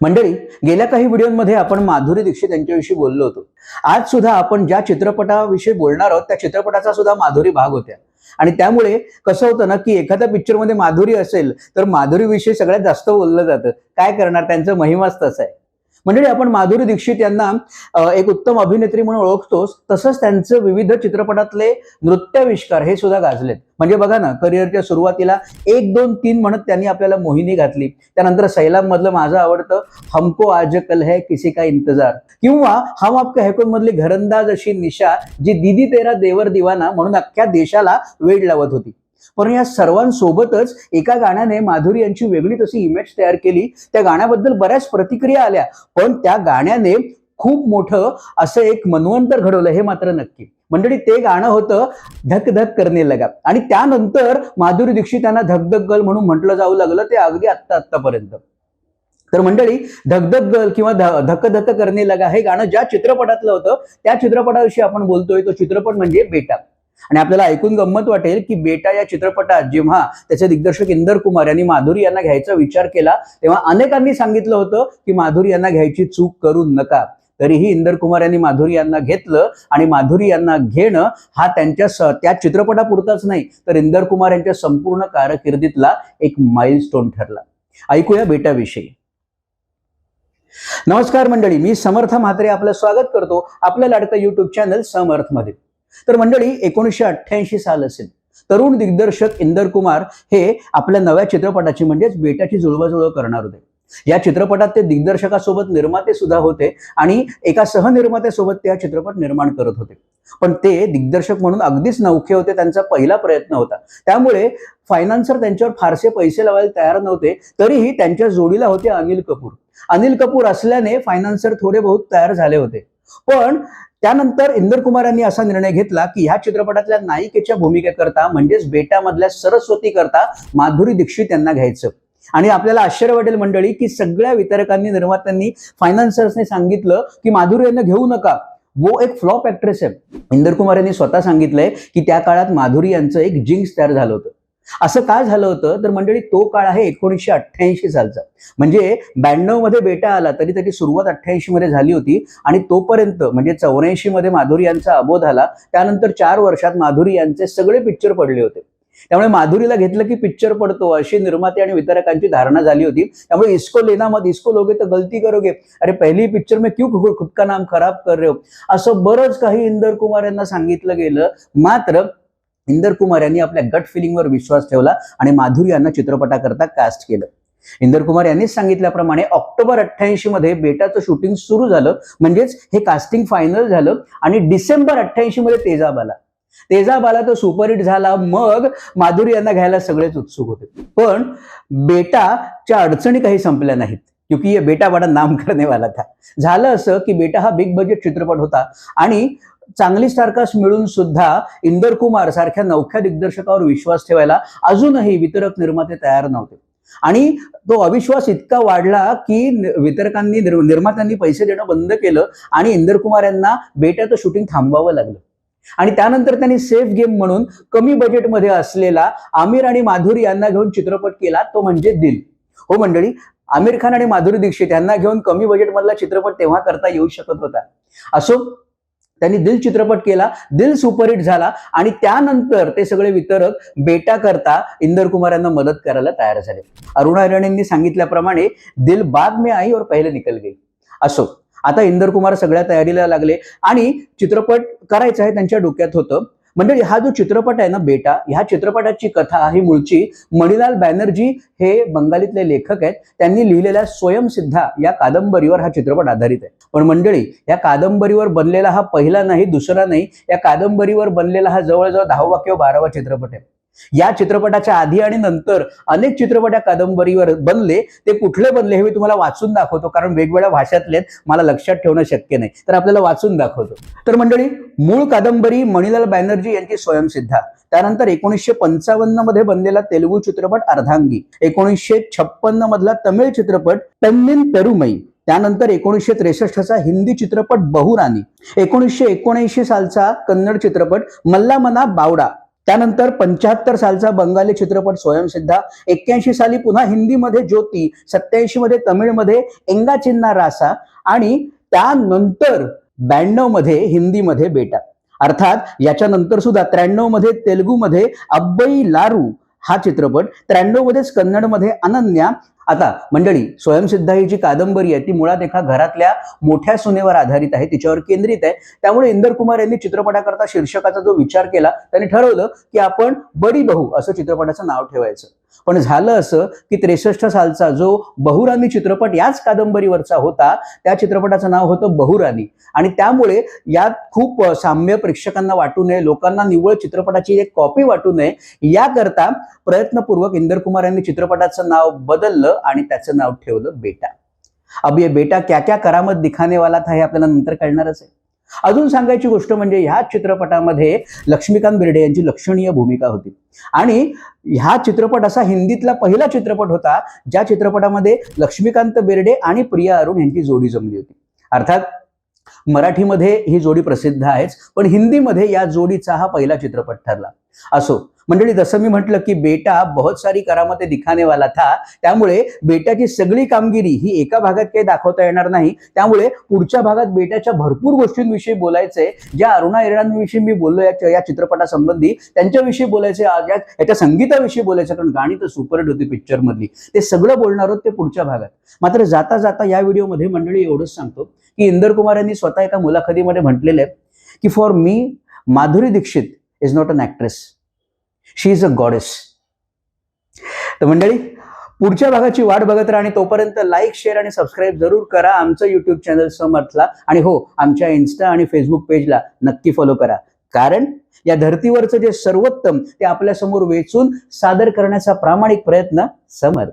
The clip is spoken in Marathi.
मंडळी गेल्या काही व्हिडिओमध्ये आपण माधुरी दीक्षित यांच्याविषयी बोललो होतो. आज सुद्धा आपण ज्या चित्रपटाविषयी बोलणार आहोत त्या चित्रपटाचा सुद्धा माधुरी भाग होत्या. आणि त्यामुळे कसं होतं ना की एखाद्या पिक्चरमध्ये माधुरी असेल तर माधुरीविषयी सगळ्यात जास्त बोललं जातं. काय करणार? त्यांचं महिमाच तसं आहे. मंडळी आपण माधुरी दीक्षित यांना एक उत्तम अभिनेत्री म्हणून ओळखतोच. तसंच त्यांचं विविध चित्रपटातले नृत्याविष्कार हे सुद्धा गाजलेत. म्हणजे बघा ना करिअरच्या सुरुवातीला एक दोन तीन म्हणत त्यांनी आपल्याला मोहिनी घातली. त्यानंतर सैलाम मधलं माझं आवडतं हमको आज कल है किसी का इंतजार. किंवा हम आपका हैकोन मधली घरंदाज अशी निशा जी दिदी तेरा देवर दिवाना म्हणून अख्ख्या देशाला वेळ लावत होती. पण या सर्वांसोबतच एका गाण्याने माधुरी यांची वेगळी तशी इमेज तयार केली. त्या गाण्याबद्दल बऱ्याच प्रतिक्रिया आल्या पण त्या गाण्याने खूप मोठं असं एक मनवंतर घडवलं हे मात्र नक्की. मंडळी ते गाणं होतं धक धक करणे लगा. आणि त्यानंतर माधुरी दीक्षित यांना धकधक गल म्हणून म्हटलं जाऊ लागलं ते अगदी आत्ता आत्तापर्यंत. तर मंडळी धकधक गल किंवा ध- धक धक करणे लगा हे गाणं ज्या चित्रपटातलं होतं त्या चित्रपटाविषयी आपण बोलतोय तो चित्रपट म्हणजे बेटा. आणि आपल्याला ऐकून गंमत वाटेल की बेटा या चित्रपटात जेव्हा त्याचे दिग्दर्शक इंदर कुमार यांनी माधुरी यांना घ्यायचा विचार केला तेव्हा अनेकांनी सांगितलं होतं की माधुरी यांना घ्यायची चूक करू नका. तरीही इंदर कुमार यांनी माधुरी यांना घेतलं आणि माधुरी यांना घेणं हा त्यांच्या स- त्या चित्रपटापुरताच नाही तर इंदर कुमार यांच्या संपूर्ण कारकिर्दीतला एक माइलस्टोन ठरला. ऐकूया बेटाविषयी. नमस्कार मंडळी मी समर्थ म्हात्रे आपलं स्वागत करतो आपलं लाडकं युट्यूब चॅनल समर्थमध्ये तर मंडळी एकोणीसशे अठ्ठ्याऐंशी साल असेल. तरुण दिग्दर्शक इंदर कुमार हे आपल्या नव्या चित्रपटाची म्हणजेच बेटाची जुळवाजुळव करणार होते. या चित्रपटात ते दिग्दर्शकासोबत निर्माते सुद्धा होते आणि एका सहनिर्मात्यासोबत ते हा चित्रपट निर्माण करत होते. पण ते दिग्दर्शक म्हणून अगदीच नौखे होते त्यांचा पहिला प्रयत्न होता. त्यामुळे फायनान्सर त्यांच्यावर फारसे पैसे लावायला तयार नव्हते तरीही त्यांच्या जोडीला होते अनिल कपूर. अनिल कपूर असल्याने फायनान्सर थोडे बहुत तयार झाले होते. पण त्यानंतर इंदर कुमार यांनी असा निर्णय घेतला की ह्या चित्रपटातल्या नायिकेच्या भूमिकेकरता म्हणजेच बेटामधल्या सरस्वती करता माधुरी दीक्षित यांना घ्यायचं. आणि आपल्याला आश्चर्य वाटेल मंडळी की सगळ्या वितरकांनी निर्मात्यांनी फायनान्सर्सने सांगितलं की माधुरी यांना घेऊ नका. वो एक फ्लॉप ऍक्ट्रेस आहे. इंदर कुमार यांनी स्वतः सांगितलंय की त्या काळात माधुरी यांचं एक जिंक्स तयार झालं होतं. असं काय झालं होतं? तर मंडळी तो काळ आहे एकोणीसशे अठ्ठ्याऐंशी सालचा. म्हणजे ब्याण्णवमध्ये बेटा आला तरी त्याची सुरुवात अठ्ठ्याऐंशी मध्ये झाली होती. आणि तोपर्यंत म्हणजे चौऱ्याऐंशी मध्ये माधुरी यांचा अबोध आला त्यानंतर चार वर्षात माधुरी यांचे सगळे पिक्चर पडले होते. त्यामुळे माधुरीला घेतलं की पिक्चर पडतो अशी निर्माते आणि वितरकांची धारणा झाली होती. त्यामुळे इसको लेना मत इसको लोगे तर गलती करोगे. अरे पहिली पिक्चर मी क्यों खुद खुद का नाम खराब कर रहे हो? असं बरंच काही इंदर कुमार यांना सांगितलं गेलं. मात्र इंदर कुमार यांनी आपल्या गट फिलिंगवर विश्वास ठेवला आणि माधुरी यांना चित्रपटाकरता कास्ट केलं. इंदर कुमार यांनीच सांगितल्याप्रमाणे ऑक्टोबर अठ्ठ्याऐंशी मध्ये बेटाचं शूटिंग सुरू झालं. म्हणजेच हे कास्टिंग फायनल झालं आणि डिसेंबर अठ्ठ्याऐंशी मध्ये तेजाब आला. तेजाब आला तो सुपरहिट झाला. मग माधुरी यांना घ्यायला सगळेच उत्सुक होते. पण बेटाच्या अडचणी काही संपल्या नाहीत. क्योंकि ये बेटा बडा नाम करने वाला था. झालं असं की बेटा हा बिग बजेट चित्रपट होता. आणि चांगली स्टारकास्ट मिळून सुद्धा इंदर कुमार सारख्या नवख्या दिग्दर्शकावर विश्वास ठेवायला अजूनही वितरक निर्माते तयार नव्हते. आणि तो अविश्वास इतका वाढला की वितरकांनी निर्मात्यांनी पैसे देणं बंद केलं आणि इंदर कुमार यांना बेट्याचं शूटिंग थांबवावं लागलं. आणि त्यानंतर त्यांनी सेफ गेम म्हणून कमी बजेटमध्ये असलेला आमिर आणि माधुरी यांना घेऊन चित्रपट केला तो म्हणजे दिल. हो मंडळी आमिर खान आणि माधुरी दीक्षित यांना घेऊन कमी बजेटमधला चित्रपट तेव्हा करता येऊ शकत होता. असो त्यांनी दिल चित्रपट केला दिल सुपरहिट झाला आणि त्यानंतर ते सगळे वितरक बेटा करता इंदर कुमार यांना मदत करायला तयार झाले. अरुणा यांनी सांगितल्याप्रमाणे दिल बाद में आई और पहिले निकल गई. असो आता इंदर कुमार सगळ्या तयारीला लागले आणि चित्रपट करायचं आहे त्यांच्या डोक्यात होतं. मंडळी हा जो चित्रपट आहे ना बेटा ह्या चित्रपटाची कथा ही मूळची. मणिलाल बॅनर्जी हे बंगालीतले लेखक आहेत. त्यांनी लिहिलेल्या स्वयंसिद्धा या कादंबरीवर हा चित्रपट आधारित आहे. पण मंडळी या कादंबरीवर बनलेला हा पहिला नाही दुसरा नाही. या कादंबरीवर बनलेला हा जवळजवळ दहावा किंवा बारावा चित्रपट आहे. या चित्रपटाच्या आधी आणि नंतर अनेक चित्रपट या कादंबरीवर बनले. ते कुठले बनले हे मी तुम्हाला वाचून दाखवतो कारण वेगवेगळ्या भाषातले मला लक्षात ठेवणं शक्य नाही. तर आपल्याला वाचून दाखवतो. तर मंडळी मूळ कादंबरी मणिलाल बॅनर्जी यांची स्वयंसिद्धा. त्यानंतर एकोणीसशे पंचावन्नमध्ये बनलेला तेलुगू चित्रपट अर्धांगी. एकोणीसशे छप्पन्न मधला तमिळ चित्रपट पेन्निन पेरुमई त्यानंतर एकोणीसशे त्रेसष्टचा हिंदी चित्रपट बहुराणी. एकोणीसशे एकोणऐंशी सालचा कन्नड चित्रपट मल्लामना बावडा. त्यानंतर पंच्याहत्तर सालचा बंगाली चित्रपट स्वयंसिद्धा एक्क्याऐंशी साली पुन्हा हिंदीमध्ये ज्योती सत्याऐंशी मध्ये तमिळमध्ये एंगा चिन्ना रासा आणि त्यानंतर ब्याण्णवमध्ये हिंदीमध्ये बेटा. अर्थात याच्यानंतर सुद्धा त्र्याण्णवमध्ये तेलुगूमध्ये अब्बई लारू हा चित्रपट त्र्याण्णव मध्येच कन्नडमध्ये अनन्या. आता मंडळी स्वयंसिद्धा ही जी कादंबरी आहे ती मुळात एका घरातल्या मोठ्या सुनेवर आधारित आहे तिच्यावर केंद्रित आहे. त्यामुळे इंदर कुमार यांनी चित्रपटाकरता शीर्षकाचा जो विचार केला त्यांनी ठरवलं की आपण बडी बहू असं चित्रपटाचं नाव ठेवायचं. पण झालं असं की त्रेसष्ट सालचा जो बहुरानी चित्रपट याच कादंबरीवरचा होता त्या चित्रपटाचं नाव होतं बहुरानी आणि त्यामुळे यात खूप साम्य प्रेक्षकांना वाटू नये लोकांना निव्वळ चित्रपटाची एक कॉपी वाटू नये याकरता प्रयत्नपूर्वक इंदर कुमार यांनी चित्रपटाचं नाव बदललं आणि त्याचं नाव ठेवलं बेटा. अब ये बेटा क्या क्या करामत दिखाने वाला था हे आपल्याला नंतर कळणारच आहे. अजून सांगायची गोष्ट म्हणजे ह्या चित्रपटामध्ये लक्ष्मीकांत बेर्डे यांची लक्षणीय भूमिका होती. आणि ह्या चित्रपट असा हिंदीतला पहिला चित्रपट होता ज्या चित्रपटामध्ये लक्ष्मीकांत बेर्डे आणि प्रिया अरुण यांची जोडी जमली होती. अर्थात मराठीमध्ये ही जोडी प्रसिद्ध आहेच पण हिंदीमध्ये या जोडीचा हा पहिला चित्रपट ठरला. असो मंडळी जसं मी म्हटलं की बेटा बहुत सारी करामते दिखाने वाला था त्यामुळे बेटाची सगळी कामगिरी ही एका भागात काही दाखवता येणार नाही. त्यामुळे पुढच्या भागात बेटाच्या भरपूर गोष्टींविषयी बोलायचंय. ज्या अरुणा इराणविषयी मी बोललो या चित्रपटासंबंधी त्यांच्याविषयी बोलायचे आज याच्या संगीताविषयी बोलायचं कारण गाणी तर सुपरहिट होती पिक्चर मधली ते सगळं बोलणार आहोत ते पुढच्या भागात. मात्र जाता जाता या व्हिडिओमध्ये मंडळी एवढंच सांगतो की इंदर कुमार यांनी स्वतः एका मुलाखतीमध्ये म्हटलेलं आहे की for me Madhuri Dixit is not an actress she is a goddess तर मंडळी पुढच्या भागाची वाट बघत राहा आणि तोपर्यंत लाईक शेअर आणि सबस्क्राईब जरूर करा आमचं युट्यूब चॅनल समर्थला. आणि हो आमच्या इन्स्टा आणि फेसबुक पेजला नक्की फॉलो करा. कारण या धर्तीवरचं जे सर्वोत्तम ते आपल्यासमोर वेचून सादर करण्याचा प्रामाणिक प्रयत्न समर्थ.